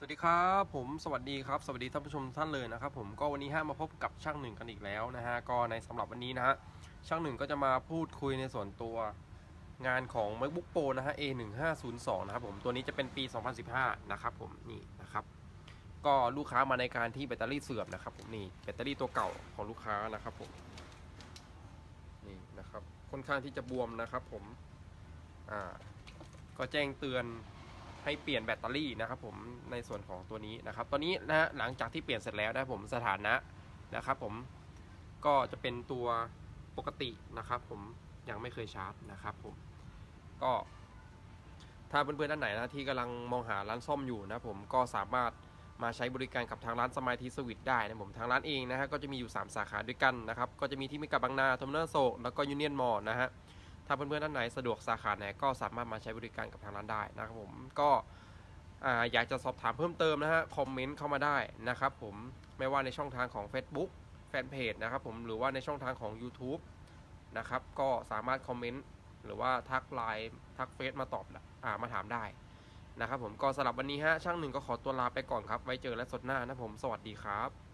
สวัสดีครับผมสวัสดีครับสวัสดีท่านผู้ชมท่านเลยนะครับผมก็วันนี้ฮะมาพบกับช่างหนึ่งกันอีกแล้วนะฮะก็ในสำหรับวันนี้นะฮะช่างหนึ่งก็จะมาพูดคุยในส่วนตัวงานของ MacBook Pro นะฮะ A1502 นะครับผมตัวนี้จะเป็นปี 2015 นะครับผมนี่นะครับก็ลูกค้ามาในการที่แบตเตอรี่เสื่อมนะครับผมนี่แบตเตอรี่ตัวเก่าของลูกค้านะครับผมนี่นะครับค่อนข้างที่จะบวมนะครับผมอ่าก็แจ้งเตือน ให้เปลี่ยนแบตเตอรี่นะครับผมในส่วนของตัวนี้นะครับ ตอนนี้นะฮะหลังจากที่เปลี่ยนเสร็จแล้วนะผมสถานะนะครับ ผมก็จะเป็นตัวปกตินะครับ ผมยังไม่เคยชาร์จนะครับ ผมก็ถ้าเพื่อนๆท่านไหนนะที่กำลังมองหาร้านซ่อมอยู่นะผมก็สามารถมาใช้บริการกับทางร้านสมายทีสวิตได้นะผมทางร้านเองนะฮะก็จะมีอยู่ 3 สาขาด้วยกันนะครับ ก็จะมีที่มิกาบางนาทอมเนอร์โซแล้วก็ยูเนียนมอลนะฮะ ถ้าเพื่อนๆท่านไหนสะดวกสาขาไหนก็สามารถมาใช้บริการกับทางร้านได้นะครับผมก็อ่าอยากจะสอบถามเพิ่มเติมนะฮะคอมเมนต์เข้ามาได้นะครับผมไม่ว่าในช่องทางของ Facebook แฟนเพจนะครับผมหรือว่าในช่องทางของ YouTube นะครับก็สามารถคอมเมนต์หรือว่าทักไลน์ทักเฟซมาตอบอ่ามาถามได้นะครับผมก็สำหรับวันนี้ฮะช่างหนึ่งก็ขอตัวลาไปก่อนครับ ไว้เจอและสดหน้านะผมสวัสดีครับ